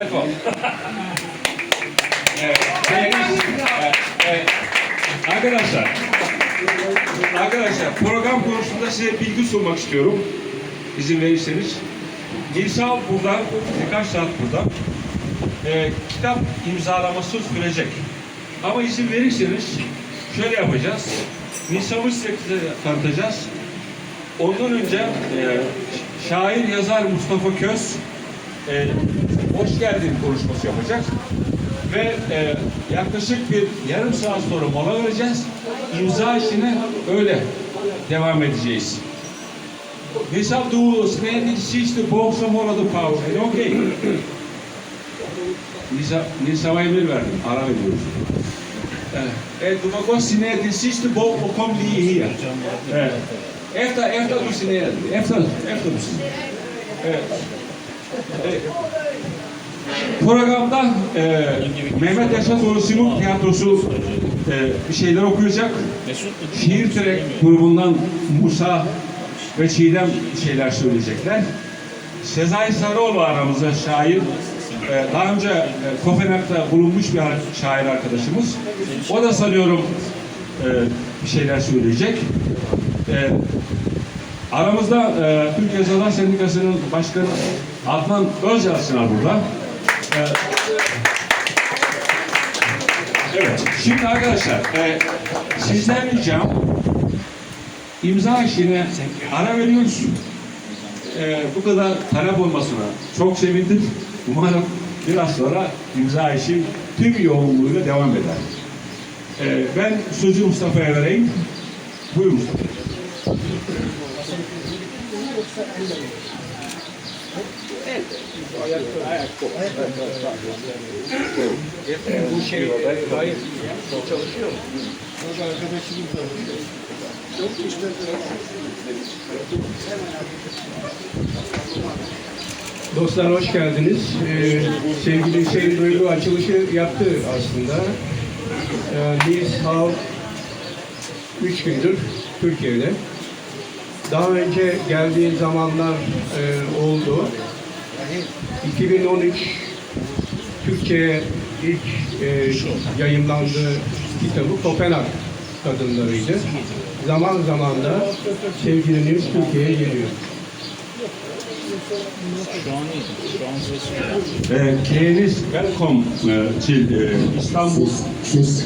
Evet. Evet. Arkadaşlar, arkadaşlar program konusunda size bilgi sunmak istiyorum. İzin verirseniz. Nisa burada, birkaç saat burada. Ee, kitap imzalaması sürecek. Ama izin verirseniz şöyle yapacağız. Nisa'mı size tanıtacağız. Ondan önce e, şair yazar Mustafa Köz e, hoş geldin konuşması yapacak. Ve e, yaklaşık bir yarım saat sonra mola vereceğiz. İmza işine öyle devam edeceğiz. Mesela du snedde sista bok som håller på paus. Är det okej? Nisa, Nisa'ya emir verdim. Ara veriyoruz. Eh, eh, du må gå signere din sidste bog og kom lige her. Efter, efter du signerer. Efter, efter du signerer. Programda e, Mehmet Yaşatoğlu Simuk Tiyatrosu e, bir şeyler okuyacak. Şiir Trek grubundan Musa ve Çiğdem şeyler söyleyecekler. Sezai Sarıoğlu aramızda şair. E, daha önce e, Kopenhag'da bulunmuş bir şair arkadaşımız. O da sanıyorum e, bir şeyler söyleyecek. E, aramızda e, Türk Yazarlar Sendikası'nın başkanı Adnan Özyalçın burada. Evet, şimdi arkadaşlar, e, sizden ricam imza işine ara veriyoruz. E, bu kadar talep olmasına çok sevindim. Umarım biraz sonra imza işi tüm yoğunluğuyla devam eder. E, ben sözü Mustafa'ya vereyim. Buyur Mustafa. Bu şey? Dostlar hoş geldiniz. Ee, sevgili Hüseyin Duygu açılışı yaptı aslında. Ee, Nils Hav 3 gündür Türkiye'de. Daha önce geldiği zamanlar e, oldu. 2013 Türkçe'ye ilk e, yayımlandığı kitabı Kopenhag Kadınlarıydı. Zaman zaman da sevgili Nils Türkiye'ye geliyor. Uh, Keris, welcome uh, till uh, Istanbul.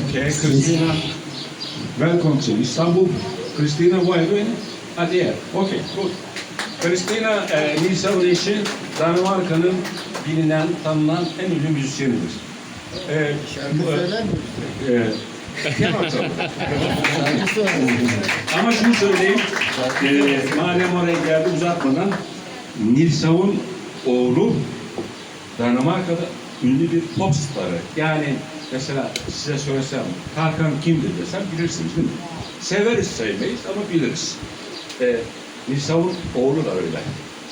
Okay, Christina, welcome to Istanbul. Christina, where are you doing? Ah. Okay, good. Christina, uh, Nisan eşi Danimarka'nın bilinen, tanınan en ünlü müzisyenidir. Ee, bu, e, tell. Ama şunu söyleyeyim, e, madem oraya geldi uzatmadan, Nilsav'ın oğlu Danimarka'da ünlü bir pop starı. Yani mesela size söylesem Tarkan kimdir desem bilirsiniz değil mi? Severiz sevmeyiz ama biliriz. E, Nilsav'ın oğlu da öyle.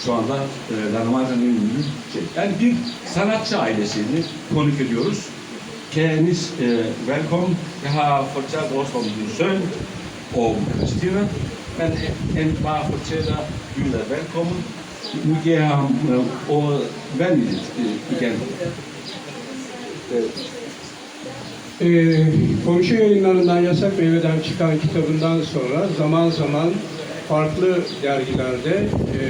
Şu anda e, Danimarka'nın en ünlü şey. Yani bir sanatçı ailesini konuk ediyoruz. Kendiniz e, welcome. Jeg har fortalt også om din søn og Christina. En bare fortæller Jyda velkommen. Nu giver jeg ham øh, ordet venligt øh, igen. Ee, komşu yayınlarından Yasak Meyve'den çıkan kitabından sonra zaman zaman farklı dergilerde e,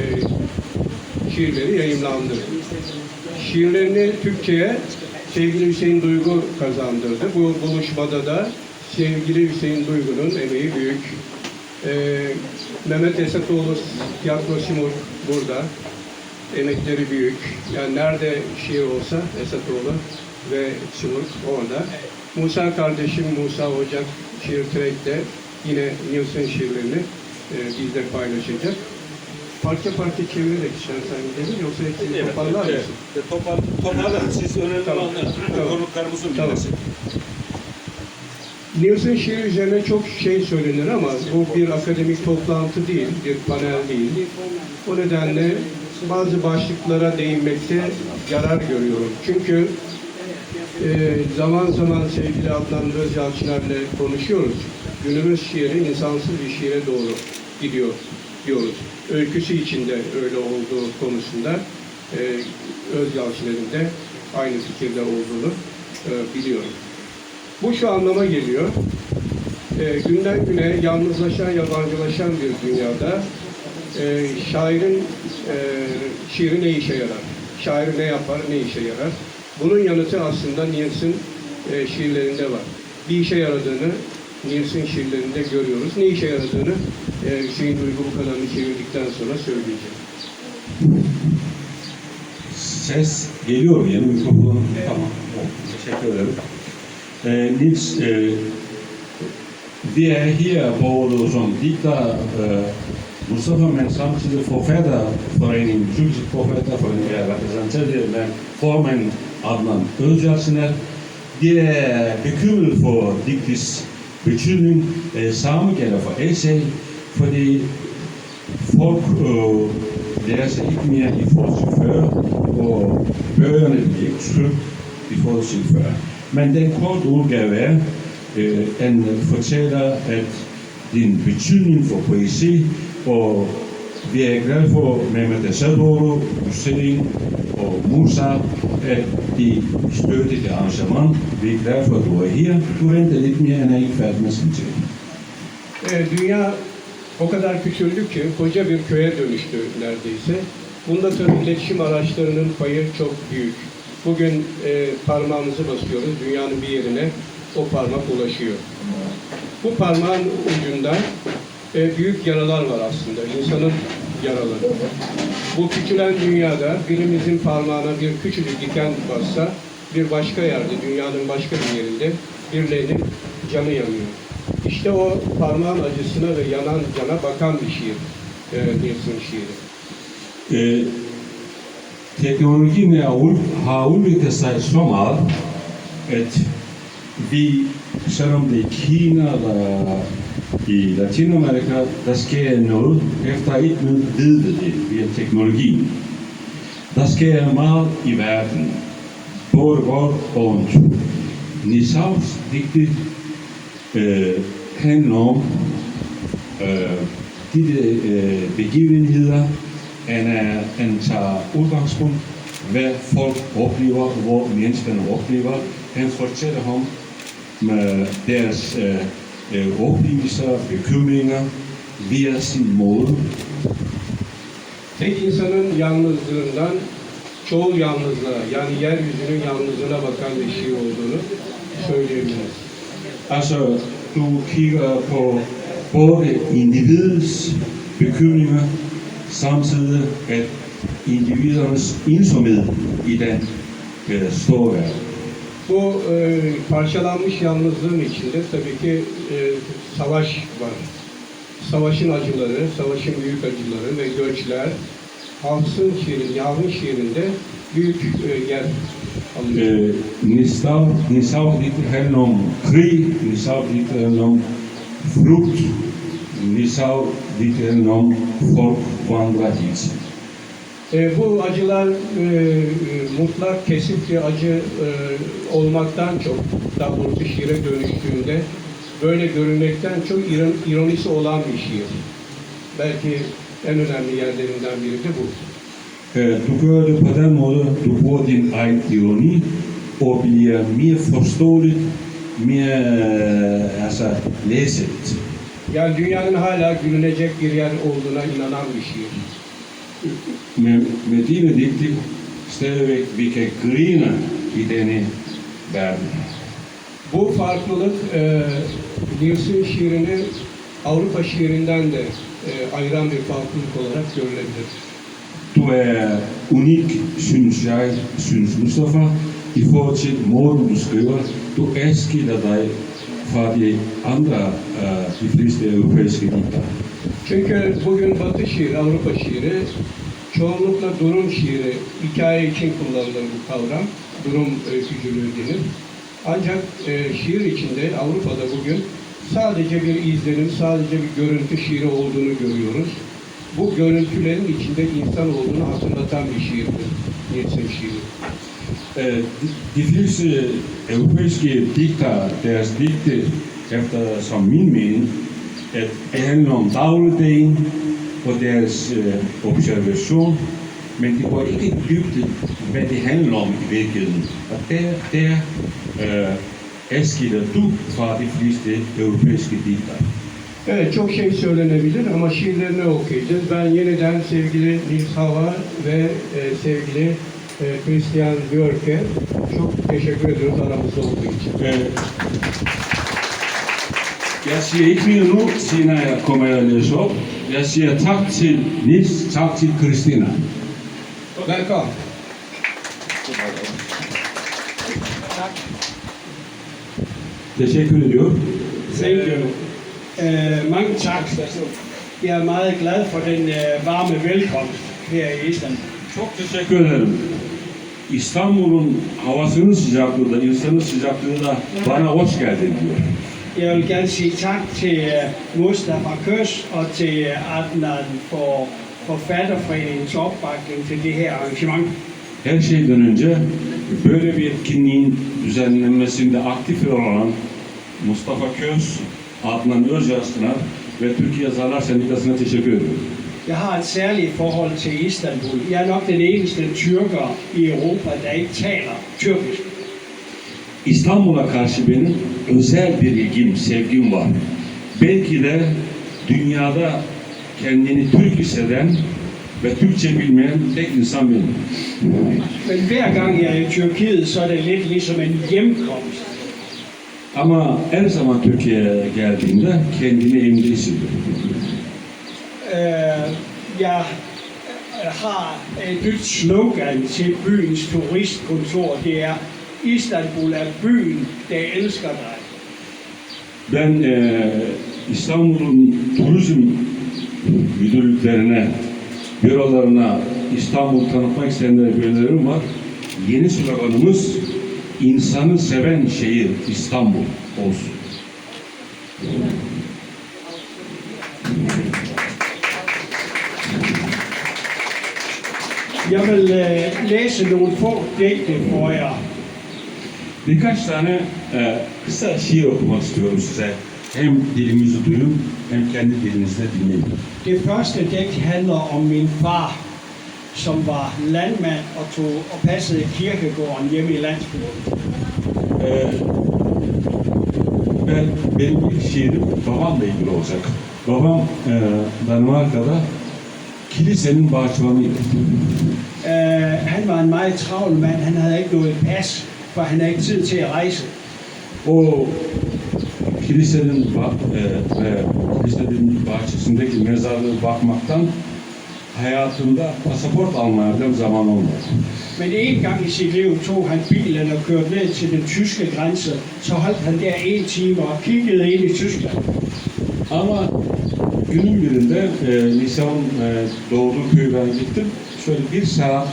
şiirleri yayımlandı. Şiirlerini Türkçe'ye sevgili Hüseyin Duygu kazandırdı. Bu buluşmada da sevgili Hüseyin Duygu'nun emeği büyük. Ee, Mehmet Esatoğlu Tiyatro Simur burada. Emekleri büyük. Yani nerede şiir olsa Esatoğlu ve Simur orada. Musa kardeşim Musa Ocak şiir track'te yine Nilsson şiirlerini e, bizle paylaşacak. Parça parça çevirerek istersen gidelim yoksa hepsini toparlar mısın? Evet, topar, toparlarız. Siz önemli Tamam. olanları Tamam. konuklarımızın Tamam. bilmesi. Nilsson şiir üzerine çok şey söylenir ama bu bir akademik toplantı değil, bir panel değil. O nedenle bazı başlıklara değinmekte yarar görüyorum. Çünkü e, zaman zaman sevgili Adnan Özyalçılar'la konuşuyoruz. Günümüz şiiri insansız bir şiire doğru gidiyor diyoruz. Öyküsü içinde öyle olduğu konusunda e, Özyalçılar'ın da aynı fikirde olduğunu e, biliyorum. Bu şu anlama geliyor. E, günden güne yalnızlaşan, yabancılaşan bir dünyada e, şairin e, şiiri ne işe yarar? Şair ne yapar, ne işe yarar? Bunun yanıtı aslında Nils'in e, şiirlerinde var. Bir işe yaradığını Nils'in şiirlerinde görüyoruz. Ne işe yaradığını e, Hüseyin Duygu bu kadarını çevirdikten sonra söyleyeceğim. Ses geliyor mu? Yeni mikrofon. Tamam. Teşekkür ederim. Ee, Nils, e, vi er her både som digter øh, Mustafa, men samtidig forfatterforeningen, Tyrkisk Forfatterforening, jeg er repræsenteret her med formanden Adnan Özyatsiner. De er bekymret for digtets betydning. Øh, samme gælder for essay, fordi folk øh, lærer sig ikke mere i forhold til før, og bøgerne bliver ikke trygt i forhold til før. Men den korte udgave er, øh, den fortæller, at din betydning for poesi, og for Mehmet Esadoğlu, Hüseyin og Musa, at de støtter det arrangement. Vi er glade for, at du er her. Du venter lidt mere, end er ikke dünya o kadar küçüldü ki koca bir köye dönüştü neredeyse. Bunda tabii iletişim araçlarının payı çok büyük. Bugün e, parmağımızı basıyoruz, dünyanın bir yerine o parmak ulaşıyor. Bu parmağın ucunda e, büyük yaralar var aslında, insanın yaraları. Bu küçülen dünyada birimizin parmağına bir küçücük diken bassa bir başka yerde, dünyanın başka bir yerinde birilerinin canı yanıyor. İşte o parmağın acısına ve yanan cana bakan bir şiir, e, Nils'in şiiri. Teknologien ud- har udviklet sig så meget, at vi, er Kina eller i Latinamerika, der sker noget efter et med ved vi det via teknologien. Der sker meget i verden, både godt og ondt. Nisaus digte øh, handler om øh, de øh, begivenheder, han, er, han tager udgangspunkt, hvad folk oplever, hvor menneskerne oplever. Han fortæller ham med deres øh, oplevelser, bekymringer, via sin måde. Tek insanın yalnızlığından çoğul yalnızlığa, yani yeryüzünün yalnızlığına bakan bir şiir olduğunu söyleyebiliriz. Altså, du kigger på både individets bekymringer, samtidig at individernes ensomhed i den øh, store verden. Bu e, parçalanmış yalnızlığın içinde tabii ki e, savaş var. Savaşın acıları, savaşın büyük acıları ve göçler Hafs'ın şiirin, Yavrum şiirinde büyük e, yer alıyor. Øh, Nisav, Nisav om krig, Nisav digte handler om flugt, Nisav digte handler om folk vandrer hit. E, bu acılar e, e, mutlak kesip bir acı e, olmaktan çok, daha doğrusu şiire dönüştüğünde böyle görünmekten çok iron- ironisi olan bir şiir. Belki en önemli yerlerinden biri de bu. Du gør det på den måde, du bruger din egen ironi, og bliver mere forståeligt, mere altså, læseligt. Yani dünyanın hala gülünecek bir yer olduğuna inanan bir şiir. Med, med dine digte stadigvæk vi kan grine i denne verden. Bu farklılık e, Nils'in şiirini Avrupa şiirinden de e, ayıran bir farklılık olarak görülebilir. Du er unik, synes jeg, synes Mustafa, i forhold til måden du skriver. Du adskiller dig fra de andre, øh, de fleste europæiske digtere. Çünkü bugün Batı şiiri, Avrupa şiiri çoğunlukla durum şiiri, hikaye için kullanılır bu kavram. Durum öykücülüğü denir. Ancak e, şiir içinde Avrupa'da bugün sadece bir izlenim, sadece bir görüntü şiiri olduğunu görüyoruz. Bu görüntülerin içinde insan olduğunu hatırlatan bir şiirdir. Nils'in şiiri. Øh, de, de fleste europæiske digtere, deres digte, efter som min mening, handler om dagligdagen og deres øh, observation men det går ikke i dybden, hvad det handler om i virkeligheden. Og der, der øh, adskiller du fra de fleste europæiske digtere. Evet çok şey söylenebilir ama şiirlerini okuyacağız. Ben yeniden sevgili Nils Hava ve e, sevgili e, Christian Björk'e çok teşekkür ediyoruz aramızda olduğu için. Øh, jeg siger ikke mere nu, siden jeg kommer jeg at læse op. Jeg siger tak til Nils, tak til Christina. Velkommen. Teşekkür ediyorum. You. Uh, mange tak. Jeg er meget glad for den uh, varme velkomst her i Istanbul. Çok teşekkür ederim. İstanbul'un havasının sıcaklığı da, insanın sıcaklığı da bana hoş geldin diyor. Jeg vil gerne sige tak til uh, Mustafa Køs og til uh, Adnan for Forfatterforeningens opbakning til det her arrangement. Her şeyden önce böyle bir etkinliğin düzenlenmesinde aktif rol olan Mustafa Köz, Adnan Özyastınar ve Türkiye Yazarlar Sendikası'na teşekkür ediyorum. Jeg har et særligt forhold til Istanbul. Jeg er nok den eneste tyrker i Europa, der ikke taler tyrkisk. İstanbul'a karşı benim özel bir ilgim, sevgim var. Belki de dünyada kendini Türk hisseden ve Türkçe bilmeyen tek insan benim. Men hver gang jeg er i Tyrkiet, så. Ama her zaman Türkiye'ye geldiğimde kendimi evimde hissediyorum. Øh, jeg har et nyt slogan til byens turistkontor. Det er, Istanbul er byen, der elsker dig. Ben eee, İstanbul'un turizm müdürlüklerine, bürolarına İstanbul tanıtmak isteyenlere önerim var. Yeni sloganımız insanı seven şehir İstanbul olsun. Jeg vil øh, læse nogle få digte for jer. Birkaç tane eee, kısa şiir okumak istiyorum size. Hem dilimizi duyun hem kendi dilinizde dinleyin. Det første digt handler om min far, som var landmand og, tog, og passede kirkegården hjemme i landsbyen. Ee, ben benim ilk şiirim babamla ilgili olacak. Babam e, Danimarka'da kilisenin bahçıvanıydı. Øh, han var en meget travl mand. Han havde ikke noget pas, for han havde ikke tid til at rejse. O kilisenin ba- e, e, kilisenin bahçesindeki mezarlığı bakmaktan hayatımda pasaport almaya zaman olmadı. Men en gang i sit liv tog han bilen og kørte ned til den tyske grænse. Så holdt han der en time og kiggede ind i Tyskland. Ama günün birinde e, Nisa'nın e, doğduğu köyü ben gittim. Şöyle bir saat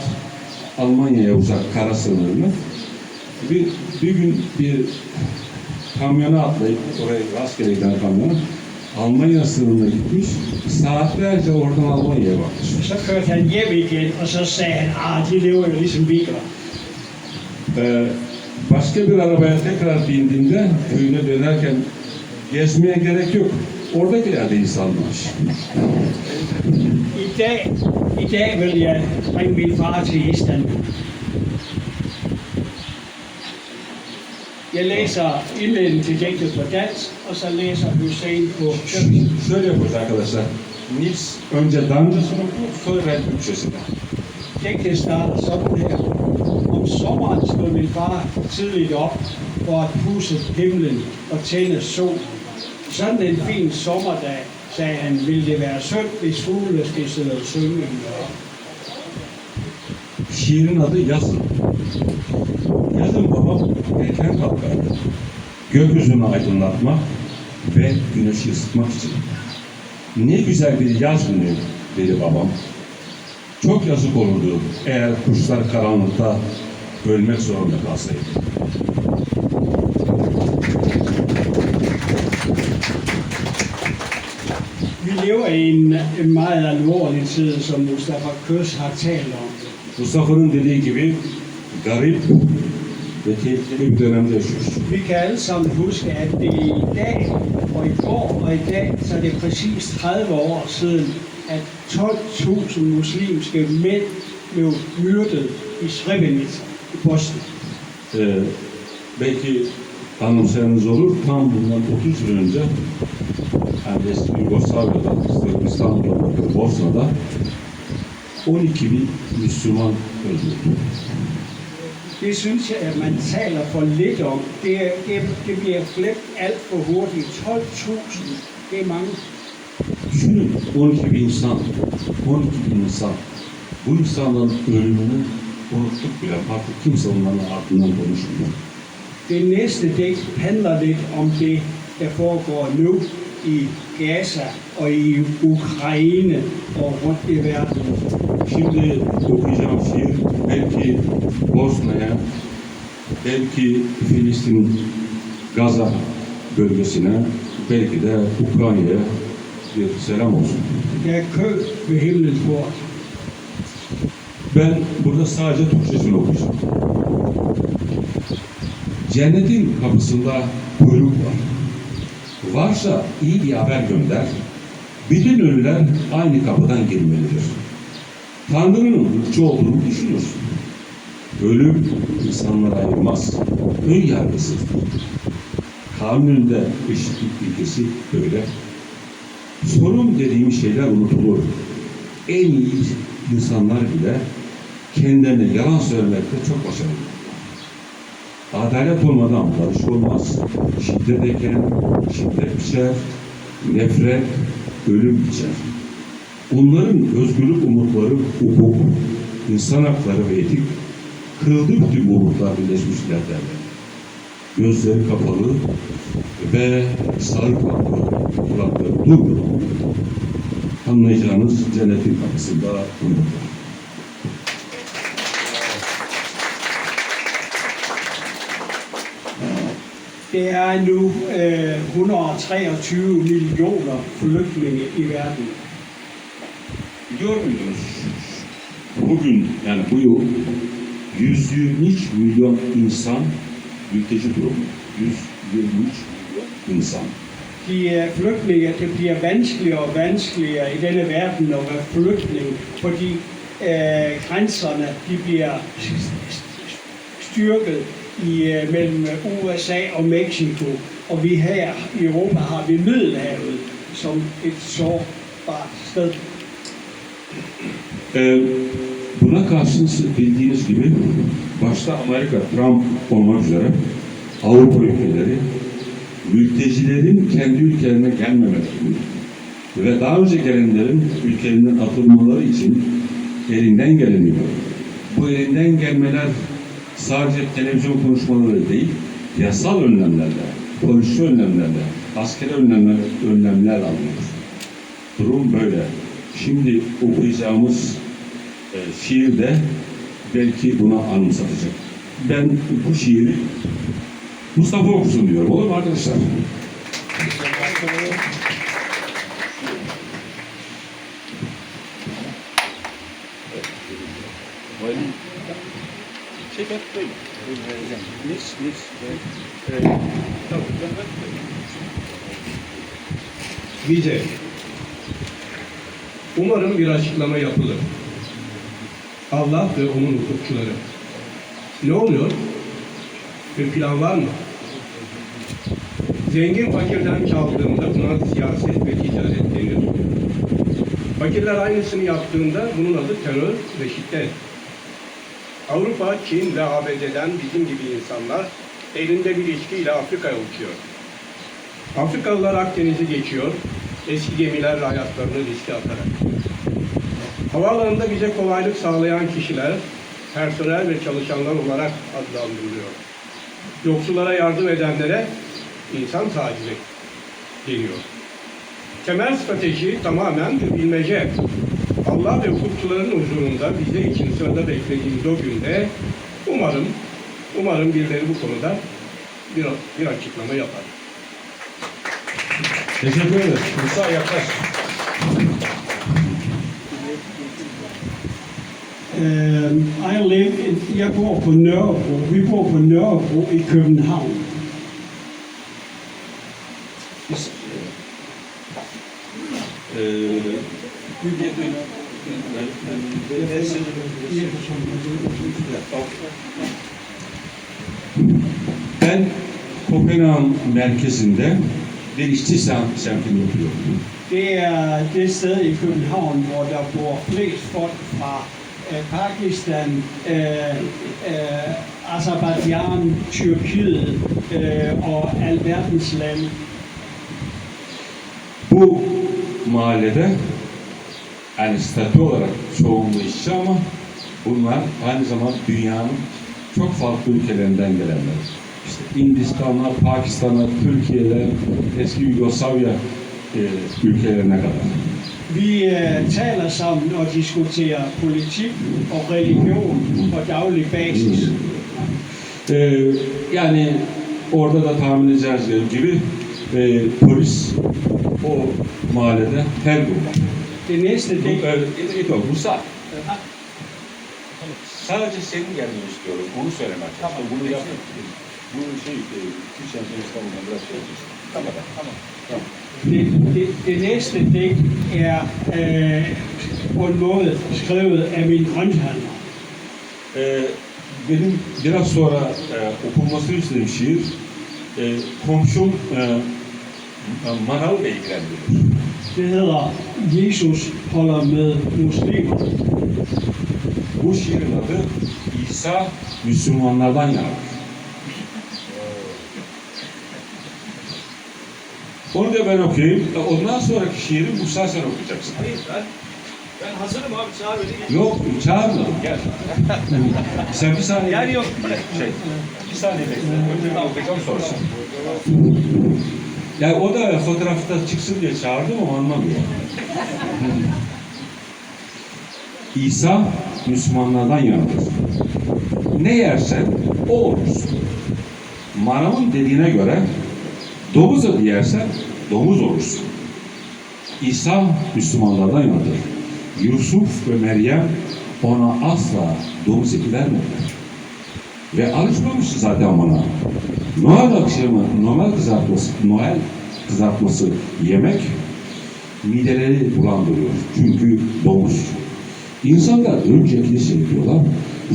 Almanya'ya uzak kara sınırını. Bir, bir gün bir kamyona atlayıp oraya rastgele giden kamyona Almanya sınırına gitmiş. Saatlerce oradan Almanya'ya bakmış. Så kørte han hjem igen, og så sagde han, ah, de lever jo ligesom vi gør. Ee, başka bir arabaya tekrar bindiğimde köyüne dönerken gezmeye gerek yok. Oradakilerde insanlar. I dag, I dag vil jeg bringe min far til Istanbul. Jeg læser indledningen til digtet på dansk, og så læser Hussein på tyrkisk. Şöyle yapıyoruz arkadaşlar. Nils önce dancısını okur, sonra ben Türkçesini. Digtet starter sådan her. Om sommeren stod min far tidligt op for at pusse himlen og tænde sol. Sådan en fin sommerdag, sagde han, ville det være synd, hvis fugle skal sidde og synge. Şiirin adı Yazın. Erken kalkardı. Gökyüzünü aydınlatmak ve güneşi ısıtmak için. Ne güzel bir yaz günü dedi babam. Çok yazık olurdu eğer kuşlar karanlıkta ölmek zorunda kalsaydı. Vi lever i en, en meget alvorlig tid, som Mustafa Køs har talt om. Mustafa'nın dediği gibi garip ve tehlikeli bir dönemde yaşıyoruz. Vi kan sammen huske, at det i dag, og i går og i dag, så er det præcis 30 år siden, at 12.000 muslimske mænd blev myrdet i Srebrenica i Bosnien. Ee, belki anımsayanınız olur. Tam bundan 30 yıl önce yani eski Yugoslavya'da, Sırbistan'da, Bosna'da 12 bin Müslüman öldürüldü. Det synes jeg, at man taler for lidt om. Det, det, det bliver glemt alt for hurtigt. 12.000, det er mange. Düşünün 12 bin insan, 12 bin insan. Bu insanların ölümünü unuttuk bile. Artık kimse onların ardından konuşmuyor. Det næste digt handler lidt om det, der foregår nu i Gaza og i Ukraine og rundt i verden. Şimdi okuyacağım şiir belki Bosna'ya, belki Filistin Gaza bölgesine, belki de Ukrayna'ya bir selam olsun. Ben burada sadece Türkçesini okuyacağım. Cennetin kapısında kuyruk var. Varsa iyi bir haber gönder. Bütün ölüler aynı kapıdan girmelidir. Tanrı'nın ırkçı olduğunu düşünüyorsun. Ölüm insanları ayırmaz. Ön yargısızdır. Kanununda eşitlik ilkesi böyle. Sorun dediğim şeyler unutulur. En iyi insanlar bile kendilerine yalan söylemekte çok başarılı. Adalet olmadan barış olmaz. Şiddet eken şiddet biçer, nefret, ölüm biçer. Onların özgürlük umutları, hukuk, insan hakları ve etik kırıldı bütün umutlar Birleşmişler derler. Gözleri kapalı ve sarı kalklı kulakları durmuyor. Anlayacağınız cennetin kapısında var. Det er nu øh, 123 millioner flygtninge i verden. Biliyor muydunuz? Bugün yani bu yıl 123 milyon insan mülteci durumu. 123 milyon insan. De er flygtninge, det bliver vanskeligere og vanskeligere i denne verden at være flygtning, fordi øh, äh, grænserne de bliver styrket i, øh, mellem USA og Mexico. Og vi her i Europa har vi Middelhavet som et sårbart sted. Äh, Ee, buna karşın bildiğiniz gibi başta Amerika, Trump olmak üzere Avrupa ülkeleri mültecilerin kendi ülkelerine gelmemelerini ve daha önce gelenlerin ülkelerinden atılmaları için elinden geleni. Bu elinden gelmeler sadece televizyon konuşmaları değil, yasal önlemlerle, polisi önlemlerle, askeri önlemler, önlemler alıyor. Durum böyle. Şimdi okuyacağımız e, şiir de belki buna anımsatacak. Ben bu şiiri Mustafa okusun diyorum. Olur mu arkadaşlar? Şey. Nis, nis. Vize. Umarım bir açıklama yapılır. Allah ve onun hukukçuları. Ne oluyor? Bir plan var mı? Zengin fakirden çaldığında buna siyaset ve ticaret denir. Fakirler aynısını yaptığında bunun adı terör ve şiddet. Avrupa, Çin ve ABD'den bizim gibi insanlar elinde bir içkiyle Afrika'ya uçuyor. Afrikalılar Akdeniz'i geçiyor, eski gemilerle hayatlarını riske atarak. Havaalanında bize kolaylık sağlayan kişiler, personel ve çalışanlar olarak adlandırılıyor. Yoksullara yardım edenlere insan tacizi deniyor. Temel strateji tamamen bir bilmece. Allah ve hukukçuların huzurunda bize için sırada beklediğimiz o günde umarım, umarım birileri bu konuda bir, bir açıklama yapar. Teşekkür ederiz. Musa yaklaş. Øh, I live in, jeg bor på Nørrebro. Vi bor på Nørrebro i København. E, Ben Kopenhag'ın merkezinde bir işçi sem- semtinde oturuyorum. Det er det sted i København, hvor der bor flest folk fra øh, Pakistan, øh, øh, Azerbaijan, Tyrkiet øh, og alverdens lande. Bu mahallede yani statü olarak çoğunluğu işçi ama bunlar aynı zamanda dünyanın çok farklı ülkelerinden gelenler. İşte Hindistan'la, Pakistan'la, Türkiye'den, eski Yugoslavya e, ülkelerine kadar. Vi øh, taler sammen og diskuterer politik og religion på daglig basis. Ee, yani orada da tahmin edeceğiniz gibi e, polis o mahallede her gün var. Det næste, Bu, det, e, e, e, Musa. Sadece senin gelmeni istiyorum. Onu söylemek. Tamam. Bunu yap. Bu şey, e, Türkçe İstanbul'dan biraz şey yapıyorsun. Tamam. Tamam. Det, det, det næste digt er øh, på en måde skrevet af min grønthandler. Ee, benim biraz sonra e, okunmasını istediğim şiir e, komşum e, Manav Bey ilgilendiriyor. Det hedder Jesus holder med muslimer. Bu şiirin adı İsa Müslümanlardan yanadır. Onu da ben okuyayım. Ondan sonraki şiiri Musa sen okuyacaksın. Hayır ben, ben hazırım abi çağır beni. Yok, çağırma. Gel. sen bir saniye. Yani yok. Şey, bir saniye bekle. Önce ben okuyacağım sonra sen. Yani o da fotoğrafta çıksın diye çağırdım ama anlamıyor. İsa Müslümanlardan yanadır. Ne yersen o olursun. Manavın dediğine göre domuz eti yersen domuz olursun. İsa Müslümanlardan yanadır. Yusuf ve Meryem ona asla domuz eti vermediler. Ve alışmamıştı zaten bana. Noel akşamı Noel kızartması, Noel kızartması yemek mideleri bulandırıyor. Çünkü domuz. İnsanlar önce kilise yapıyorlar,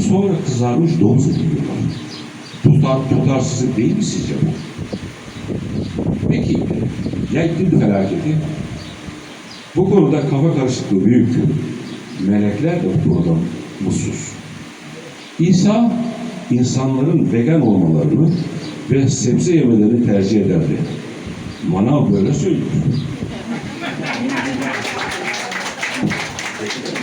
sonra kızarmış domuz eti yiyorlar. Tutar, tutarsızlık değil mi sizce bu? Ya iklim felaketi? Bu konuda kafa karışıklığı büyük. Melekler de bu konuda mutsuz. İsa insanların vegan olmalarını ve sebze yemelerini tercih ederdi. Manav böyle söylüyor.